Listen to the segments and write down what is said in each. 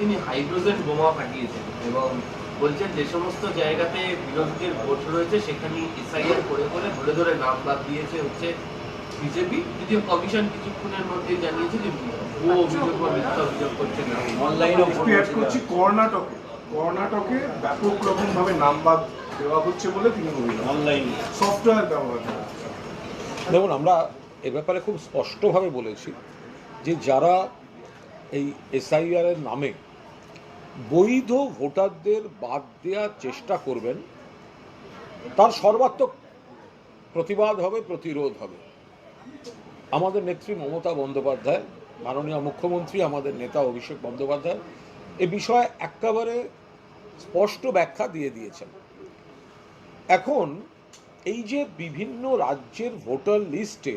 তিনি হাইড্রোজেন বোমা ফাটিয়েছেন এবং বলছেন যে সমস্ত জায়গাতে বিরোধীদের ভোট রয়েছে সেখানে এসআইআর করে করে ধরে ধরে নাম বাদ দিয়েছে হচ্ছে বিজেপি। যদিও কমিশন কিছুক্ষণের মধ্যে জানিয়েছে যে ভুয়ো অভিযোগ বা মিথ্যা অভিযোগ করছে না। অনলাইনে করছি কর্ণাটকে। কর্ণাটকে ব্যাপক রকম ভাবে নামবাদ দেওয়া হচ্ছে বলে তিনি অনলাইন। সফটওয়্যার ব্যবহার হচ্ছে। দেখুন আমরা এ ব্যাপারে খুব স্পষ্টভাবে বলেছি যে যারা এই এসআইআর এর নামে বৈধ ভোটারদের বাদ দেওয়ার চেষ্টা করবেন, তার সর্বাত্মক প্রতিবাদ হবে, প্রতিরোধ হবে। আমাদের নেত্রী মমতা বন্দ্যোপাধ্যায়, মাননীয় মুখ্যমন্ত্রী, আমাদের নেতা অভিষেক বন্দ্যোপাধ্যায়, এ বিষয়ে একেবারে স্পষ্ট ব্যাখ্যা দিয়ে দিয়েছেন। এখন এই যে বিভিন্ন রাজ্যের ভোটার লিস্টে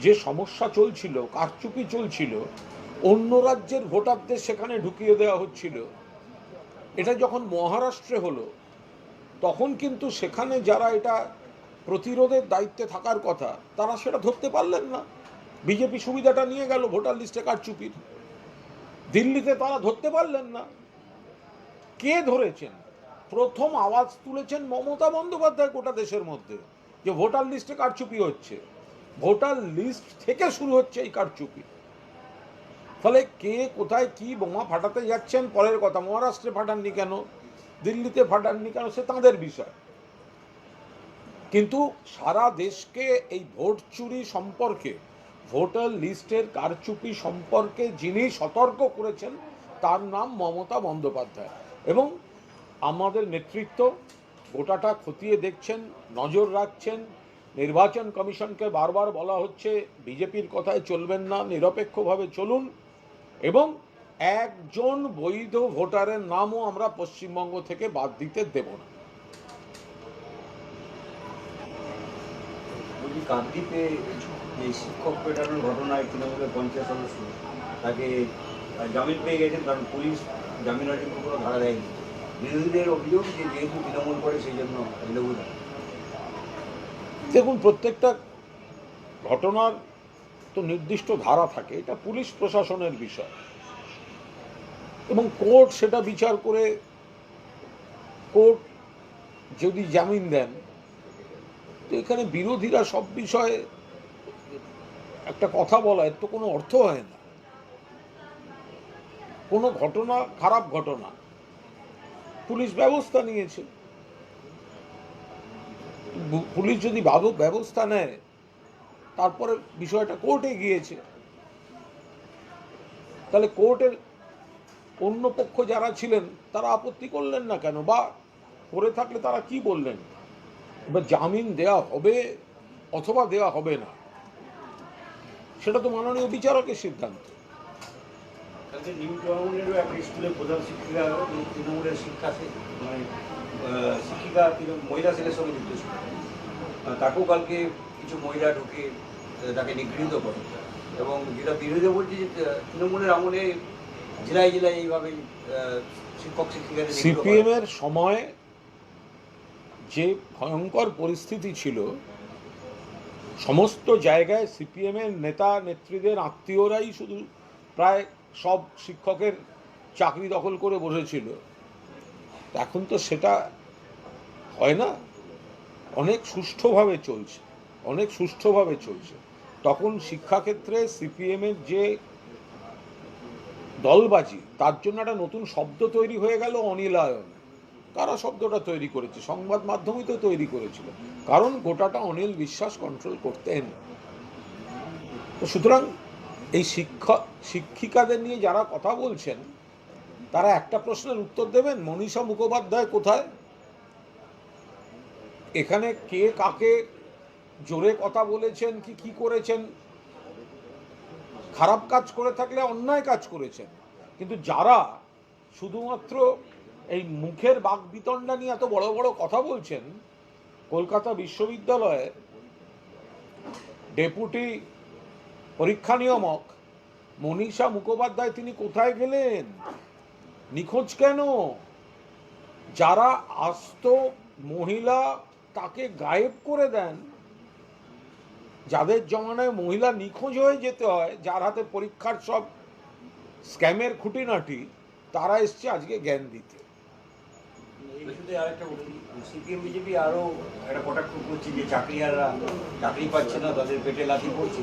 যে সমস্যা চলছিল, কারচুপি চলছিল অন্য রাজ্যের ভোটারদের সেখানে ঢুকিয়ে দেওয়া হচ্ছিল। এটা যখন মহারাষ্ট্রে হলো, তখন কিন্তু সেখানে যারা এটা প্রতিরোধের দায়িত্বে থাকার কথা, তারা সেটা ধরতে পারলেন না। বিজেপি সুবিধাটা নিয়ে গেল ভোটার লিস্টে কারচুপির। দিল্লিতে তারা ধরতে পারলেন না। কে ধরেছেন? প্রথম আওয়াজ তুলেছেন মমতা বন্দ্যোপাধ্যায় গোটা দেশের মধ্যে, যে ভোটার লিস্টে কারচুপি হচ্ছে। ভোটার লিস্ট থেকে শুরু হচ্ছে এই কারচুপি। ফলে কে কোথায় কি বোমা ফাটাতে যাচ্ছেন পরের কথা। মহারাষ্ট্রে ফাটাননি কেন? দিল্লিতে ফাটাননি কেন? সে তাঁদের বিষয়। কিন্তু সারা দেশকে এই ভোট চুরি সম্পর্কে, ভোটার লিস্টের কারচুপি সম্পর্কে যিনি সতর্ক করেছেন, তার নাম মমতা বন্দ্যোপাধ্যায়। এবং আমাদের নেতৃত্ব গোটাটা খতিয়ে দেখছেন, নজর রাখছেন। নির্বাচন কমিশনকে বারবার বলা হচ্ছে, বিজেপির কথায় চলবেন না, নিরপেক্ষভাবে চলুন। এবং একজন বৈধ ভোটারের নামও আমরা পশ্চিমবঙ্গ থেকে বাদ দিতে দেব না। কাকদ্বীপে যে শিক্ষক পেটানোর ঘটনায় তৃণমূলের পঞ্চায়েত সদস্য তাকে জামিন পেয়ে গেছেন কারণ পুলিশ জামিন আর্টিকেল কোনো ধারা দেয়নি। বিরোধীদের অভিযোগ যে যেহেতু তৃণমূল করে সেই জন্য দেখুন প্রত্যেকটা ঘটনার তো নির্দিষ্ট ধারা থাকে, এটা পুলিশ প্রশাসনের বিষয়। এবং কোর্ট সেটা বিচার করে, কোর্ট যদি জামিন দেন, তো এখানে বিরোধীরা সব বিষয়ে একটা কথা বলা এর তো কোনো অর্থ হয় না। কোনো ঘটনা খারাপ ঘটনা, পুলিশ ব্যবস্থা নিয়েছে। পুলিশ যদি ব্যবস্থা নেয় তারপরে বিষয়টা কোর্টে গিয়েছে। তাহলে কোর্টের অন্য পক্ষ যারা ছিলেন, তারা আপত্তি করলেন না কেন? বা করে থাকলে তারা কি বললেন? এবার জামিন দেওয়া হবে অথবা দেওয়া হবে না? সেটা তো মাননীয় বিচারকের সিদ্ধান্ত। প্রধান শিক্ষিকা, তৃণমূলের শিক্ষা মানে শিক্ষিকা মহিলা সেলের সঙ্গে যুক্ত ছিল। তাকেও কালকে কিছু মহিলা ঢুকে তাকে নিগৃহীত করে এবং যেটা বিরোধী বলছি তৃণমূলের আমলে জেলায় জেলায় এইভাবে শিক্ষক, শিক্ষিকাদের সিপিএম এর সময় যে ভয়ঙ্কর পরিস্থিতি ছিল, সমস্ত জায়গায় সিপিএম এর নেতা, নেত্রীদের, আত্মীয়রাই শুধু প্রায় সব শিক্ষকের চাকরি দখল করে বসেছিল। এখন তো সেটা হয় না, অনেক সুষ্ঠুভাবে চলছে। অনেক সুষ্ঠুভাবে চলছে। তখন শিক্ষাক্ষেত্রে সিপিএম এর যে দলবাজি, তার জন্য একটা নতুন শব্দ তৈরি হয়ে গেল অনিলায়ন। কারা শব্দটা তৈরি করেছে? সংবাদ মাধ্যমই তো তৈরি করেছিল। কারণ গোটাটা অনিল বিশ্বাস কন্ট্রোল করতেন। তো সুতরাং এই শিক্ষা, শিক্ষিকাদের নিয়ে যারা কথা বলছেন, তারা একটা প্রশ্নের উত্তর দেবেন, মনীষা মুখোপাধ্যায় কোথায়? এখানে কে কাকে জোরে কথা বলেছেন কি কি করেছেন? খারাপ কাজ করে থাকলে অন্যায় কাজ করেছেন। কিন্তু যারা শুধুমাত্র এই মুখের বাক বিতণ্ডা নিয়ে এত বড় বড় কথা বলছেন, কলকাতা বিশ্ববিদ্যালয়ে ডেপুটি পরীক্ষা নিয়ামক মনীষা মুখোপাধ্যায় তিনি কোথায় গেলেন? নিখোঁজ কেন? যারা আস্ত মহিলা তাকে গায়েব করে দেন যাদের জমানায় মহিলা নিখোঁজ হয়ে যেতে হয় যার হাতে পরীক্ষার সব স্ক্যামের খুঁটিনাটি তারা এসছে আজকে জ্ঞান দিতে। এই ইস্যুতে আরেকটা বলি সিপিএম বিজেপি আরও একটা কটাক্ষ করছে যে চাকরিয়াররা চাকরি পাচ্ছে না তাদের পেটে লাথি পড়ছে।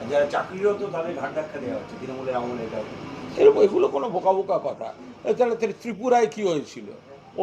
আর যারা চাকরিরত তাদের ঘাট ধাক্কা দেওয়া হচ্ছে তৃণমূলের আমলে এটা এরকম এগুলো কোনো বোকা বোকা কথা তাহলে ত্রিপুরায় কি হয়েছিল?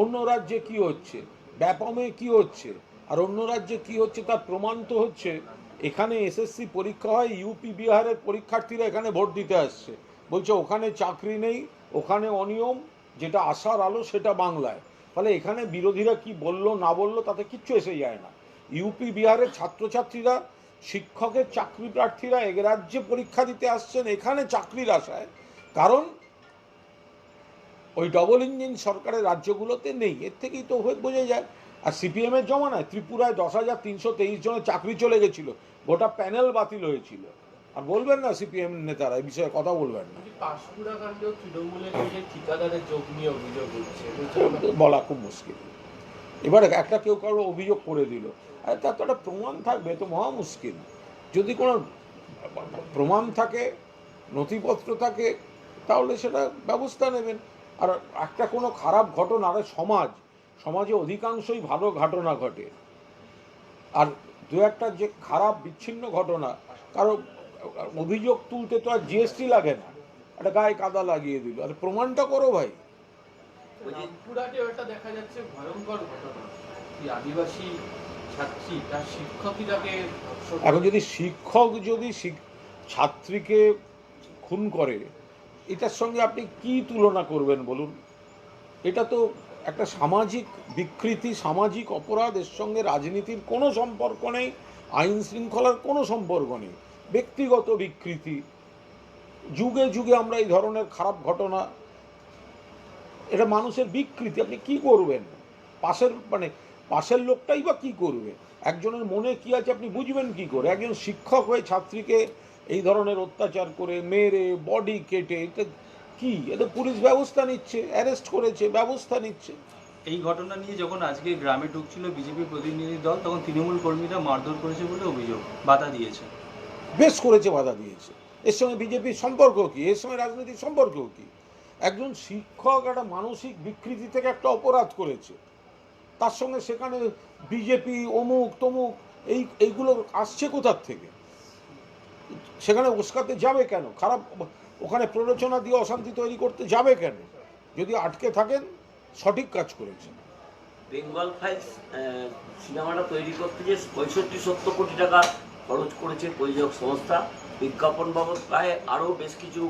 অন্য রাজ্যে কি হচ্ছে? ব্যাপমে কি হচ্ছে? আর অন্য রাজ্যে কি হচ্ছে? তার প্রমাণ তো হচ্ছে। এখানে এসএসসি পরীক্ষা হয় ইউপি বিহারের পরীক্ষার্থীরা এখানে ভোট দিতে আসছে। বলছে, ওখানে চাকরি নেই, ওখানে অনিয়ম, যেটা আশার আলো সেটা বাংলায়। ফলে এখানে বিরোধীরা কি বলল, না বলল, তাতে কিচ্ছু এসে যায় না। ইউপি বিহারের ছাত্রছাত্রীরা, শিক্ষকের চাকরি প্রার্থীরা এ রাজ্যে পরীক্ষা দিতে আসছেন এখানে চাকরির আশায়। কারণ, ওই ডবল ইঞ্জিন সরকারের রাজ্যগুলোতে নেই। এর থেকেই তো হয়ে বোঝা যায়। আর সিপিএম এর জমানায় ত্রিপুরায় দশ হাজার তিনশো তেইশ জনের চাকরি চলে গেছিল। গোটা প্যানেল বাতিল হয়েছিল। আর বলবেন না সিপিএম নেতারা এই বিষয়ে কথা বলবেন না। বলা খুব মুশকিল। এবারে একটা কেউ কারও অভিযোগ করে দিল। আর তার তো একটা প্রমাণ থাকবে তো মহা মুশকিল। যদি কোনো প্রমাণ থাকে নথিপত্র থাকে তাহলে সেটা ব্যবস্থা নেবেন। আর একটা কোনো খারাপ ঘটনা আর সমাজ সমাজে অধিকাংশই ভালো ঘটনা ঘটে। আর দু একটা যে খারাপ বিচ্ছিন্ন ঘটনা কারও অভিযোগ তুলতে তো আর জিএসটি লাগে না। একটা গায়ে কাদা লাগিয়ে দিল। আর প্রমাণটা করো ভাই। দেখা যাচ্ছে ভয়ঙ্কর ঘটনা। আদিবাসী ছাত্রী তার শিক্ষকই তাকে এখন যদি শিক্ষক যদি ছাত্রীকে খুন করে এটার সঙ্গে আপনি কি তুলনা করবেন বলুন? এটা তো একটা সামাজিক বিকৃতি, সামাজিক অপরাধ, এর সঙ্গে রাজনীতির কোনো সম্পর্ক নেই, আইন শৃঙ্খলার কোনো সম্পর্ক নেই। ব্যক্তিগত বিকৃতি। যুগে যুগে আমরা এই ধরনের খারাপ ঘটনা, এটা মানুষের বিকৃতি, আপনি কি করবেন? পাশের মানে পাশের লোকটাই বা কি করবে? একজনের মনে কি আছে আপনি বুঝবেন কি করে? একজন শিক্ষক হয়ে ছাত্রীকে এই ধরনের অত্যাচার করে মেরে বডি কেটে, এটা কি? এটা পুলিশ ব্যবস্থা নিচ্ছে অ্যারেস্ট করেছে ব্যবস্থা নিচ্ছে। এই ঘটনা নিয়ে যখন আজকে গ্রামে ঢুকছিল বিজেপি প্রতিনিধি দল তখন তৃণমূল কর্মীরা মারধর করেছে বলে অভিযোগ বাধা দিয়েছে। বেশ করেছে বাধা দিয়েছে। এর সঙ্গে বিজেপির সম্পর্ক কি? এর সঙ্গে রাজনৈতিক সম্পর্ক কি? একজন শিক্ষক একটা মানসিক বিকৃতি থেকে একটা অপরাধ করেছে। তার সঙ্গে সেখানে বিজেপি অমুক তমুক এই এইগুলো আসছে কোথার থেকে? সেখানে উস্কাতে যাবে কেন? খারাপ ওখানে প্ররোচনা দিয়ে অশান্তি তৈরি করতে যাবে কেন? যদি আটকে থাকেন সঠিক কাজ করেছেন। বেঙ্গল ফাইলস সিনেমাটা তৈরি করতে যে পঁয়ষট্টি সত্তর কোটি টাকা খরচ করেছে প্রযোজক সংস্থা বিজ্ঞাপন বাবদ প্রায় আরও বেশ কিছু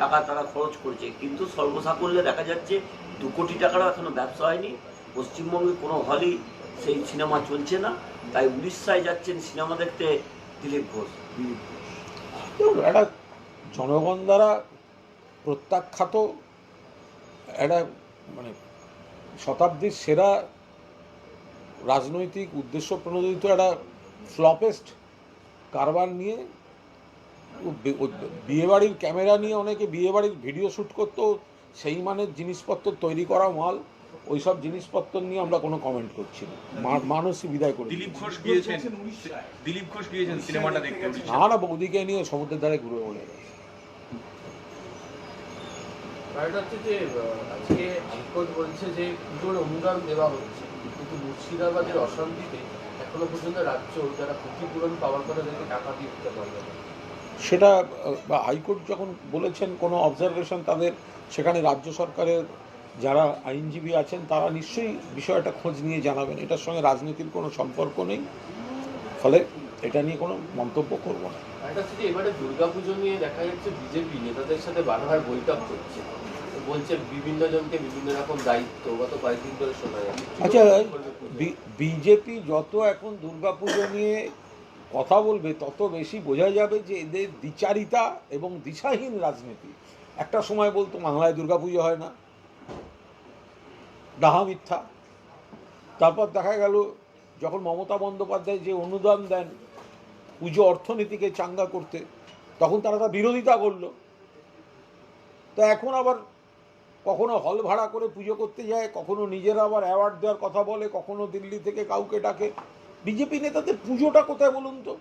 টাকা তারা খরচ করেছে। কিন্তু সর্বসাকুল্যে দেখা যাচ্ছে দু কোটি টাকারও এখনও ব্যবসা হয়নি। পশ্চিমবঙ্গে কোনো হলই সেই সিনেমা চলছে না। তাই উড়িষ্যায় যাচ্ছেন সিনেমা দেখতে দিলীপ ঘোষ। দিলীপ ঘোষ। একটা জনগণ দ্বারা প্রত্যাখ্যাত একটা মানে শতাব্দীর সেরা রাজনৈতিক উদ্দেশ্য প্রণোদিত একটা ফ্লপেস্ট কারবার নিয়ে বিয়েবাড়ির ক্যামেরা নিয়ে অনেকে বিয়েবাড়ির ভিডিও শ্যুট করতো সেই মানের জিনিসপত্র তৈরি করা মাল ওই সব জিনিসপত্র নিয়ে আমরা কোনো কমেন্ট করছি না। মানুষই বিদায় করে দিলীপ ঘোষ গিয়েছেন দিলীপ ঘোষ গিয়েছেন সিনেমাটা দেখতে। না না বৌদিকে নিয়ে সমুদ্রের ধারে ঘুরে বলে এটা হচ্ছে যে আজকে হাইকোর্ট বলছে যে পুজোর অনুদান দেওয়া হচ্ছে। কিন্তু মুর্শিদাবাদের অশান্তিতে এখনও পর্যন্ত রাজ্য যারা ক্ষতিপূরণ পাওয়ার কথা তাদেরকে টাকা দিয়ে দিতে পারবে না। সেটা হাইকোর্ট যখন বলেছেন কোনো অবজারভেশন তাদের, সেখানে রাজ্য সরকারের যারা আইনজীবী আছেন, তারা নিশ্চয়ই বিষয়টা খোঁজ নিয়ে জানাবেন। এটার সঙ্গে রাজনীতির কোনো সম্পর্ক নেই। ফলে এটা নিয়ে কোনো মন্তব্য করব না। এটা হচ্ছে এবারে দুর্গাপুজো নিয়ে দেখা যাচ্ছে বিজেপি নেতাদের সাথে বারবার বৈঠক করছে বলছে বিভিন্ন জনকে বিভিন্ন রকম দায়িত্ব গত কয়েকদিন ধরে শোনা যাচ্ছে আচ্ছা বিজেপি যত এখন দুর্গাপুজো নিয়ে কথা বলবে তত বেশি বোঝা যাবে যে এদের দ্বিচারিতা এবং দিশাহীন রাজনীতি। একটা সময় বলতো বাংলায় দুর্গাপুজো হয় না। ডাহা মিথ্যা। তারপর দেখা গেল যখন মমতা বন্দ্যোপাধ্যায় যে অনুদান দেন পুজো অর্থনীতিকে চাঙ্গা করতে, তখন তারা তা বিরোধিতা করল। তো এখন আবার কখনো হল ভাড়া করে পুজো করতে যায়, কখনো নিজেরা আবার অ্যাওয়ার্ড দেওয়ার কথা বলে, কখনো দিল্লি থেকে কাউকে ডাকে। বিজেপি নেতাদের পুজোটা কোথায় বলুন তো?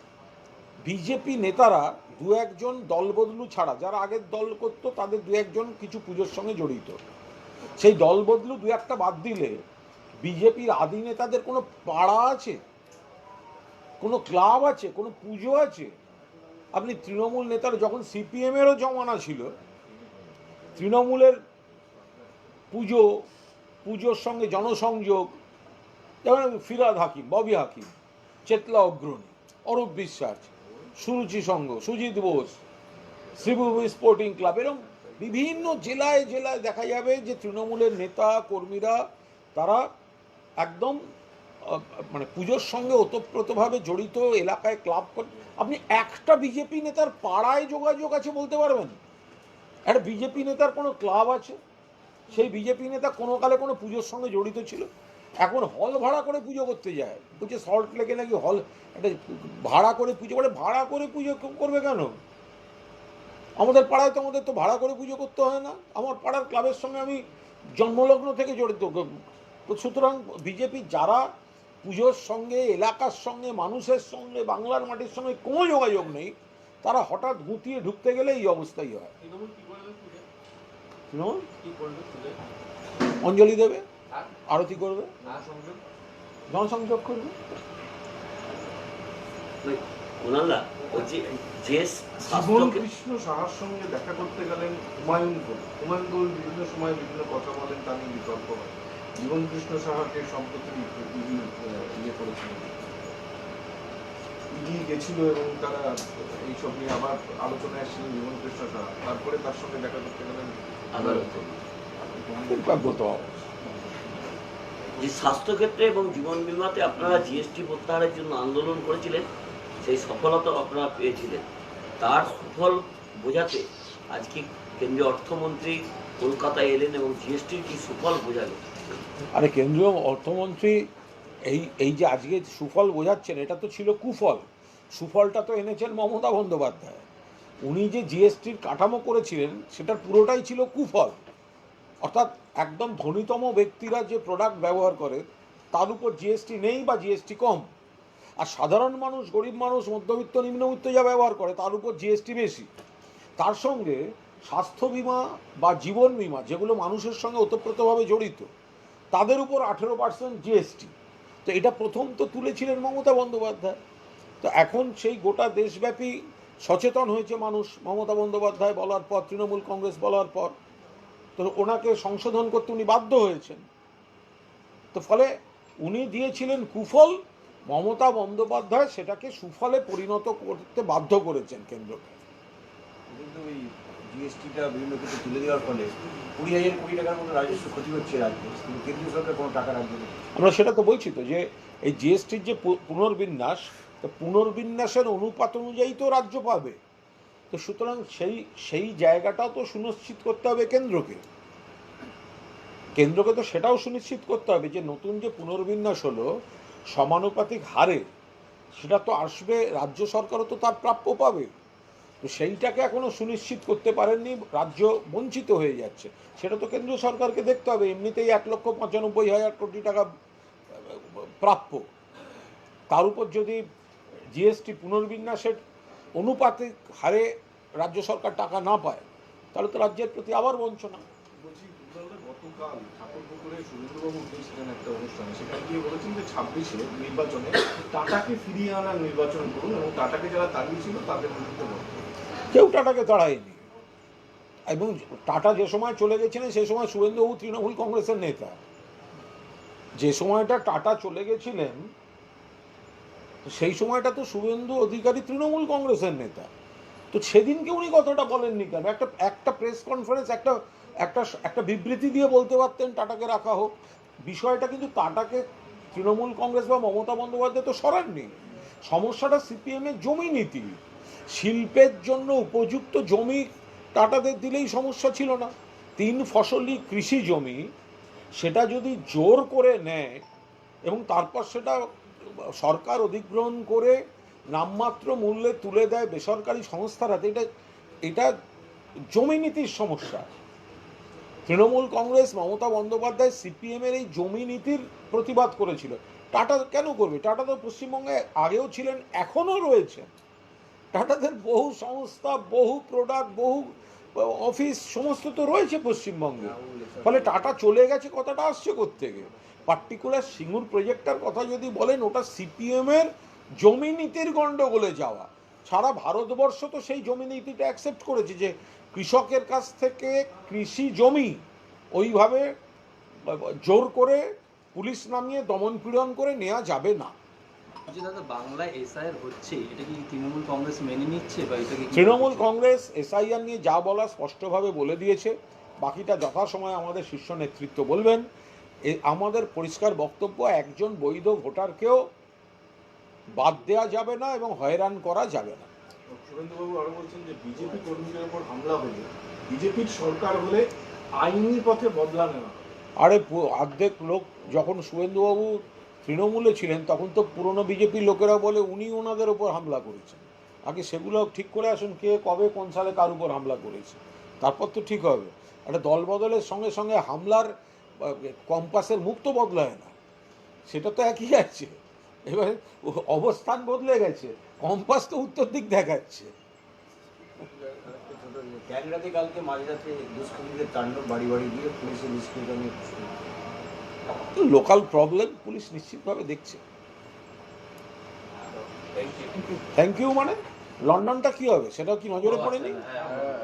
বিজেপি নেতারা দু একজন দল বদলু ছাড়া, যারা আগের দল করতো, তাদের দু একজন কিছু পুজোর সঙ্গে জড়িত। সেই দল বদলু দু একটা বাদ দিলে বিজেপির আদি নেতাদের কোনো পাড়া আছে? কোনো ক্লাব আছে, কোনো পুজো আছে? আপনি তৃণমূল নেতার যখন সিপিএমেরও জমানা ছিল, তৃণমূলের পুজো, পুজোর সঙ্গে জনসংযোগ, যেমন ফিরাদ হাকিম, ববি হাকিম, চেতলা অগ্রণী, অরূপ বিশ্বাস, সুরুচি সংঘ, সুজিত বোস, শ্রীভূমি স্পোর্টিং ক্লাব এরকম বিভিন্ন জেলায় জেলায় দেখা যাবে যে তৃণমূলের নেতা, কর্মীরা, তারা একদম মানে পুজোর সঙ্গে ওতপ্রোতভাবে জড়িত এলাকায় ক্লাব আপনি একটা বিজেপি নেতার পাড়ায় যোগাযোগ আছে বলতে পারবেন? একটা বিজেপি নেতার কোনো ক্লাব আছে? সেই বিজেপি নেতা কোনো কালে কোনো পুজোর সঙ্গে জড়িত ছিল? এখন হল ভাড়া করে পুজো করতে যায়। বলছে সল্ট লেকে নাকি হল একটা ভাড়া করে পুজো করে ভাড়া করে পুজো করবে কেন? আমাদের পাড়ায় তো আমাদের তো ভাড়া করে পুজো করতে হয় না। আমার পাড়ার ক্লাবের সঙ্গে আমি জন্মলগ্ন থেকে জড়িত। সুতরাং বিজেপি যারা পুজোর সঙ্গে এলাকার সঙ্গে মানুষের সঙ্গে বাংলার মাটির সঙ্গে কোনো যোগাযোগ নেই। তারা হঠাৎ গুটিয়ে ঢুকতে গেলে এই অবস্থাই হয়। অঞ্জলি দেবে? আরতি করবে? জনসংযোগ করবে? যে কৃষ্ণ সাহার সঙ্গে দেখা করতে গেলেন হুমায়ুন হুমায়ুন বিভিন্ন সময় বিভিন্ন কথা বলেন তা নিয়ে বিতর্ক হয়। জীবন কৃষ্ণ সাহাকে সম্প্রতি ইডি ইয়ে করেছিলেন। ইডি গেছিল এবং তারা এইসব নিয়ে আবার আলোচনায় এসেছিলেন জীবন কৃষ্ণ সাহা। তারপরে তার সঙ্গে দেখা করতে গেলেন যে স্বাস্থ্যক্ষেত্রে এবং জীবন বিমাতে আপনারা জিএসটি প্রত্যাহারের জন্য আন্দোলন করেছিলেন সেই সফলতা আপনারা পেয়েছিলেন। তার সুফল বোঝাতে আজকে কেন্দ্রীয় অর্থমন্ত্রী কলকাতায় এলেন এবং জিএসটির কি সুফল বোঝালেন? আরে কেন্দ্রীয় অর্থমন্ত্রী, এই এই যে আজকে সুফল বোঝাচ্ছেন, এটা তো ছিল কুফল। সুফলটা তো এনেছেন মমতা বন্দ্যোপাধ্যায়। উনি যে জিএসটির কাঠামো করেছিলেন, সেটার পুরোটাই ছিল কুফল। অর্থাৎ একদম ধনীতম ব্যক্তিরা যে প্রোডাক্ট ব্যবহার করে, তার উপর জিএসটি নেই বা জিএসটি কম। আর সাধারণ মানুষ, গরিব মানুষ, মধ্যবিত্ত, নিম্নবিত্ত যা ব্যবহার করে, তার উপর জিএসটি বেশি। তার সঙ্গে স্বাস্থ্য বিমা বা জীবন বিমা, যেগুলো মানুষের সঙ্গে ওতপ্রোতভাবে জড়িত তাদের উপর আঠেরো পার্সেন্ট জিএসটি তো এটা প্রথম তো তুলেছিলেন মমতা বন্দ্যোপাধ্যায়। তো এখন সেই গোটা দেশব্যাপী সচেতন হয়েছে মানুষ মমতা বন্দ্যোপাধ্যায় বলার পর, তৃণমূল কংগ্রেস বলার পর। তো ওনাকে সংশোধন করতে উনি বাধ্য হয়েছেন। তো ফলে উনি দিয়েছিলেন কুফল, মমতা বন্দ্যোপাধ্যায় সেটাকে সুফলে পরিণত করতে বাধ্য করেছেন কেন্দ্রকে। কিন্তু ওই জিএসটিটা বিভিন্ন ক্ষেত্রে তুলে দেওয়ার ফলে কুড়ি হাজার কোটি টাকার মতো রাজস্ব ক্ষতি হচ্ছে রাজ্যে। কেন্দ্রীয় সরকার কোনো টাকা রাখবে আমরা সেটা তো বলছি তো যে এই জিএসটির যে পুনর্বিন্যাস, তো পুনর্বিন্যাসের অনুপাত অনুযায়ী তো রাজ্য পাবে। তো সুতরাং সেই সেই জায়গাটাও তো সুনিশ্চিত করতে হবে কেন্দ্রকে। কেন্দ্রকে তো সেটাও সুনিশ্চিত করতে হবে যে নতুন যে পুনর্বিন্যাস হলো, সমানুপাতিক হারে, সেটা তো আসবে, রাজ্য সরকারও তো তার প্রাপ্য পাবে। তো সেইটাকে এখনও সুনিশ্চিত করতে পারেননি, রাজ্য বঞ্চিত হয়ে যাচ্ছে। সেটা তো কেন্দ্রীয় সরকারকে দেখতে হবে, এমনিতেই এক লক্ষ পঁচানব্বই হাজার কোটি টাকা, প্রাপ্য। তার উপর যদি জিএসটি পুনর্বিন্যাসের অনুপাতিক হারে রাজ্য সরকার টাকা না পায়, তাহলে তো রাজ্যের প্রতি আবার বঞ্চনা। ছাব্বিশে নির্বাচনে টাটাকে ফিরিয়ে আনার নির্বাচন করুন এবং টাটাকে যারা দাঁড়িয়েছিল তাদের বিরুদ্ধে। কেউ টাটাকে তাড়ায়নি এবং টাটা যে সময় চলে গেছিলেন, সে সময় সুরেন্দ্রবাবু তৃণমূল কংগ্রেসের নেতা। যে সময়টা টাটা চলে গেছিলেন, সেই সময়টা তো শুভেন্দু অধিকারী তৃণমূল কংগ্রেসের নেতা। তো সেদিনকে উনি কথাটা বলেননি কেন? একটা একটা প্রেস কনফারেন্স, একটা একটা একটা বিবৃতি দিয়ে বলতে পারতেন টাটাকে রাখা হোক। বিষয়টা কিন্তু টাটাকে তৃণমূল কংগ্রেস বা মমতা বন্দ্যোপাধ্যায় তো সরাননি। সমস্যাটা সিপিএমের জমি নীতি। শিল্পের জন্য উপযুক্ত জমি টাটাদের দিলেই সমস্যা ছিল না। তিন ফসলি কৃষি জমি, সেটা যদি জোর করে নেয় এবং তারপর সেটা সরকার অধিগ্রহণ করে নামমাত্র মূল্যে তুলে দেয় বেসরকারি সংস্থার হাতে, এটা এটা জমি নীতির সমস্যা। তৃণমূল কংগ্রেস মমতা বন্দ্যোপাধ্যায় সিপিএমের এই জমি নীতির প্রতিবাদ করেছিল। টাটা কেন করবে? টাটা তো পশ্চিমবঙ্গে আগেও ছিলেন, এখনও রয়েছে টাটাদের বহু সংস্থা বহু প্রোডাক্ট বহু অফিস সমস্ত তো রয়েছে পশ্চিমবঙ্গে। ফলে টাটা চলে গেছে কথাটা আসছে থেকে পার্টিকুলার সিঙ্গুর প্রজেক্টটার কথা যদি বলেন ওটা সিপিএমের জমি নীতির গণ্ডগোলে যাওয়া। সারা ভারতবর্ষ তো সেই জমি নীতিটা অ্যাকসেপ্ট করেছে যে কৃষকের কাছ থেকে কৃষি জমি ওইভাবে জোর করে পুলিশ নামিয়ে দমন পীড়ন করে নেওয়া যাবে না। যে দাদা বাংলায় এসআইআর হচ্ছে এটা কি তৃণমূল কংগ্রেস মেনে নিচ্ছে বা এটাকে কি- তৃণমূল কংগ্রেস এসআইআর নিয়ে যা বলা স্পষ্টভাবে বলে দিয়েছে বাকিটা যথাসময়ে আমাদের শীর্ষ নেতৃত্ব বলবেন। আমাদের পরিষ্কার বক্তব্য একজন বৈধ ভোটারকেও বাদ দেওয়া যাবে না এবং হয়রান করা যাবে না। বলছেন যে বিজেপি কর্মীদের উপর হামলা হলে বিজেপির সরকার হলে আইনি পথে বদলা নেওয়া আরে অর্ধেক লোক যখন শুভেন্দুবাবু তৃণমূলে ছিলেন, তখন তো পুরনো বিজেপির লোকেরা বলে উনি ওনাদের ওপর হামলা করেছেন। আগে সেগুলো ঠিক করে আসুন, কে কবে কোন সালে কার উপর হামলা করেছে। তারপর তো ঠিক হবে। একটা দল বদলের সঙ্গে সঙ্গে হামলার কম্পাসের মুখ তো বদলায় না। সেটা তো একই আছে। এবার অবস্থান বদলে গেছে, কম্পাস তো উত্তর দিক দেখাচ্ছে। কালকে মাঝরাতে দুষ্কর্মীদের তাণ্ডব বাড়ি বাড়ি গিয়ে পুলিশের লোকাল প্রবলেম পুলিশ নিশ্চিতভাবে দেখছে। থ্যাংক ইউ মানে লন্ডনটা কি হবে? সেটাও কি নজরে পড়েনি? হ্যাঁ,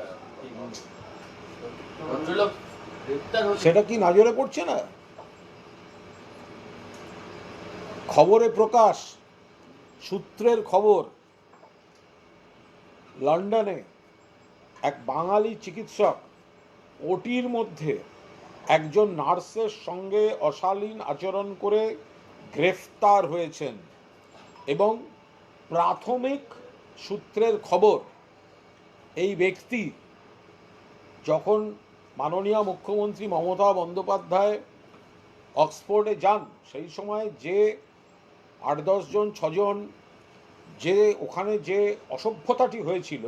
গ্রেপ্তার হয়েছে সেটা কি নজরে পড়ছে না? খবরে প্রকাশ সূত্রের খবর লন্ডনে এক বাঙালি চিকিৎসক ওটির মধ্যে একজন নার্সের সঙ্গে অশালীন আচরণ করে গ্রেফতার হয়েছেন এবং প্রাথমিক সূত্রের খবর, এই ব্যক্তি যখন মাননীয় মুখ্যমন্ত্রী মমতা বন্দ্যোপাধ্যায় অক্সফোর্ডে যান, সেই সময় যে আট দশজন ছজন যে ওখানে যে অসভ্যতাটি হয়েছিল,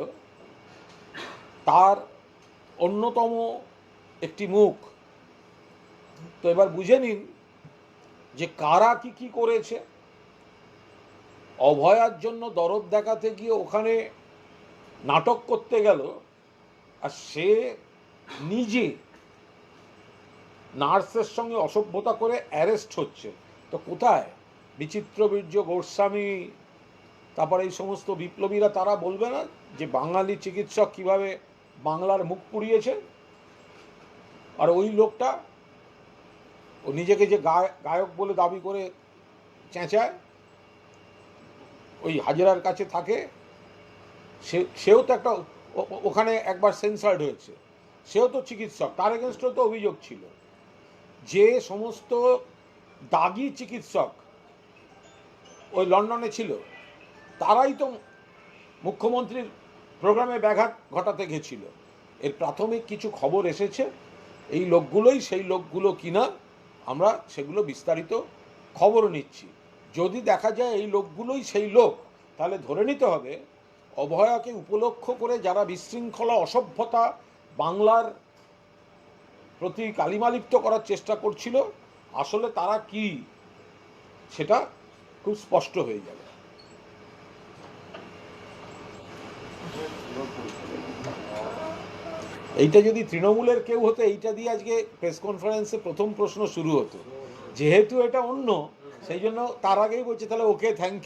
তার অন্যতম একটি মুখ তো এবার বুঝে নিন যে কারা কি কি করেছে। অভয়ার জন্য দরদ দেখাতে গিয়ে ওখানে নাটক করতে গেল আর সে নিজে নার্সের সঙ্গে অসভ্যতা করে অ্যারেস্ট হচ্ছে। তো কোথায়? বিচিত্র বীর্য, গোস্বামী, তারপরে এই সমস্ত বিপ্লবীরা তারা বলবে না যে বাঙালি চিকিৎসক কীভাবে বাংলার মুখ পুড়িয়েছে? আর ওই লোকটা ও নিজেকে যে গায়- গায়ক বলে দাবি করে চেঁচায়, ওই হাজরার কাছে থাকে, সে, সেও তো একটা ওখানে একবার সেন্সার্ড হয়েছে, সেও তো চিকিৎসক, তার এগেনস্টও তো অভিযোগ ছিল। যে সমস্ত দাগি চিকিৎসক ওই লন্ডনে ছিল, তারাই তো মুখ্যমন্ত্রীর প্রোগ্রামে ব্যাঘাত ঘটাতে গেছিল। এর প্রাথমিক কিছু খবর এসেছে, এই লোকগুলোই সেই লোকগুলো কিনা আমরা সেগুলো বিস্তারিত খবর নিচ্ছি। যদি দেখা যায় এই লোকগুলোই সেই লোক, তাহলে ধরে নিতে হবে অভয়াকে উপলক্ষ করে যারা বিশৃঙ্খলা, অসভ্যতা বাংলার প্রতি কালিমালিপ্ত করার চেষ্টা করছিল, আসলে তারা কি, সেটা খুব স্পষ্ট হয়ে যাবে। এইটা যদি তৃণমূলের কেউ হতো, এইটা দিয়ে আজকে প্রেস কনফারেন্সে প্রথম প্রশ্ন শুরু হতো। যেহেতু এটা অন্য, সেই জন্য তার আগেই বলছে, তাহলে ওকে থ্যাংক